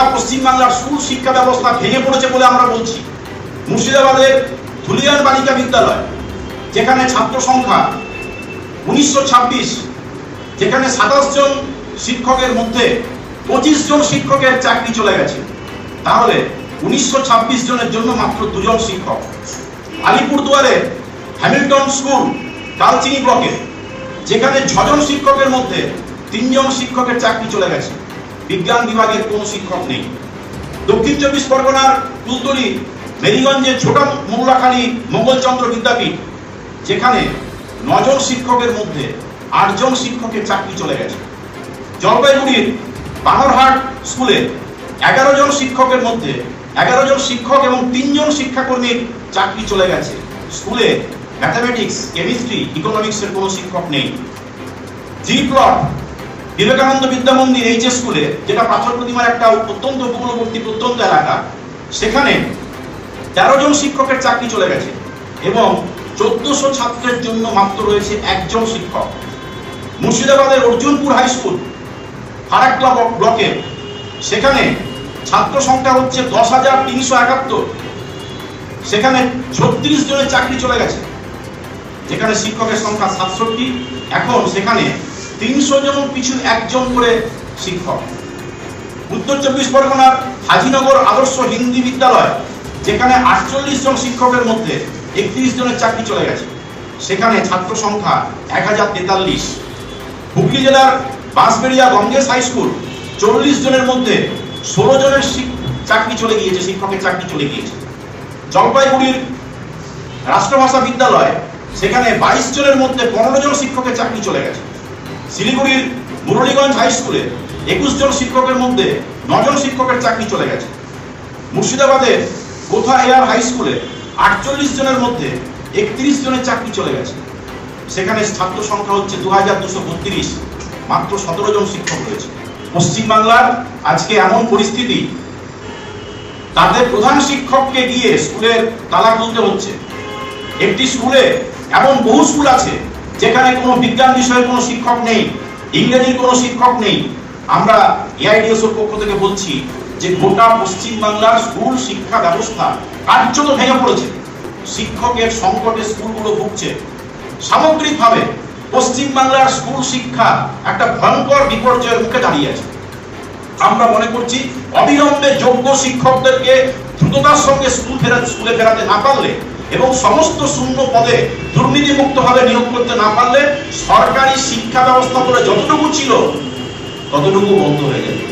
গোটা পশ্চিমবাংলার স্কুল শিক্ষা ব্যবস্থা ভেঙে পড়েছে বলে আমরা বলছি। মুর্শিদাবাদের ধুলিয়ান বালিকা বিদ্যালয়, যেখানে ছাত্র সংখ্যা উনিশশো ছাব্বিশ, যেখানে সাতাশ জন শিক্ষকের মধ্যে পঁচিশ জন শিক্ষকের চাকরি চলে গেছে। তাহলে উনিশশো ছাব্বিশ জনের জন্য মাত্র দুজন শিক্ষক। আলিপুরদুয়ারে হ্যামিল্টন স্কুল, কালচিনি ব্লকে, যেখানে ছজন শিক্ষকের মধ্যে তিনজন শিক্ষকের চাকরি চলে গেছে। বিজ্ঞান বিভাগের কোনো শিক্ষক নেই। দক্ষিণ চব্বিশ পরগনার কুলতলি, মেরিগঞ্জের ছোট মোল্লাখালী মঙ্গলচন্দ্র বিদ্যাপীঠ, যেখানে নজন শিক্ষকের মধ্যে আটজন শিক্ষকের চাকরি চলে গেছে। জলপাইগুড়ির বানরহাট স্কুলে এগারো জন শিক্ষকের মধ্যে এগারো জন শিক্ষক এবং তিনজন শিক্ষাকর্মীর চাকরি চলে গেছে। স্কুলে ম্যাথামেটিক্স কেমিস্ট্রি ইকোনমিক্সের কোনো শিক্ষক নেই। জি প্লট বিবেকানন্দ বিদ্যা মন্দির এইচ স্কুলে, যেটা পাথর প্রতিমার একটা অত্যন্ত উপকূলবর্তী, প্রত্যন্ত এলাকা, সেখানে তেরো জন শিক্ষকের চাকরি চলে গেছে এবং চোদ্দশো ছাত্রের জন্য মাত্র রয়েছে একজন শিক্ষক। মুর্শিদাবাদের অর্জুনপুর হাই স্কুল ফারাক্লা ব্লকে সেখানে ছাত্র সংখ্যা হচ্ছে দশ হাজার তিনশো একাত্তর। সেখানে ছত্রিশ জনের চাকরি চলে গেছে, যেখানে শিক্ষকের সংখ্যা সাতষট্টি। এখন সেখানে তিনশো জন পিছু একজন করে শিক্ষক। উত্তর চব্বিশ পরগনার হাজিনগর আদর্শ হিন্দি বিদ্যালয়, যেখানে আটচল্লিশ জন শিক্ষকের মধ্যে একত্রিশ জনের চাকরি চলে গেছে। সেখানে ছাত্র সংখ্যা এক হাজার তেতাল্লিশ। হুগলি জেলার বাঁশবেড়িয়া গঙ্গেশ হাই স্কুল, চল্লিশ জনের মধ্যে ষোলো জনের চাকরি চলে গিয়েছে, শিক্ষকের চাকরি চলে গিয়েছে। জলপাইগুড়ির রাষ্ট্রভাষা বিদ্যালয়, সেখানে বাইশ জনের মধ্যে পনেরো জন শিক্ষকের চাকরি চলে গেছে। শিলিগুড়ির মুরলীগঞ্জ হাই স্কুলে একুশ জন শিক্ষকের মধ্যে নজন শিক্ষকের চাকরি চলে গেছে। মুর্শিদাবাদের কোথা এয়ার হাই স্কুলে আটচল্লিশ জনের মধ্যে একত্রিশ জনের চাকরি চলে গেছে। সেখানে ছাত্র সংখ্যা হচ্ছে দু হাজার দুশো বত্রিশ, মাত্র সতেরো জন শিক্ষক রয়েছে। পশ্চিমবাংলার আজকে এমন পরিস্থিতি, তাদের প্রধান শিক্ষককে গিয়ে স্কুলের তালা খুলতে হচ্ছে। একটি স্কুলে এমন বহু স্কুল আছে যেখানে কোনো বিজ্ঞান বিষয়ের কোনো শিক্ষক নেই, ইংরেজির কোনো শিক্ষক নেই, আমরা এআইডিএসওর পক্ষ থেকে বলছি যে গোটা পশ্চিমবাংলার স্কুল শিক্ষা ব্যবস্থা কার্যত ভেঙে পড়েছে। শিক্ষকের সংকটে স্কুলগুলো ভুগছে। সামগ্রিকভাবে পশ্চিমবাংলার স্কুল শিক্ষা একটা ভয়ঙ্কর বিপর্যয়ের মুখে দাঁড়িয়ে আছে। আমরা মনে করছি অবিলম্বে যোগ্য শিক্ষকদেরকে দ্রুততার সঙ্গে স্কুল ফেরা স্কুলে ফেরাতে না পারলে এবং সমস্ত শূন্য পদে দুর্নীতিমুক্তভাবে নিয়োগ করতে না পারলে সরকারি শিক্ষা ব্যবস্থা বলে যতটুকু ছিল ততটুকু বন্ধ হয়ে যাবে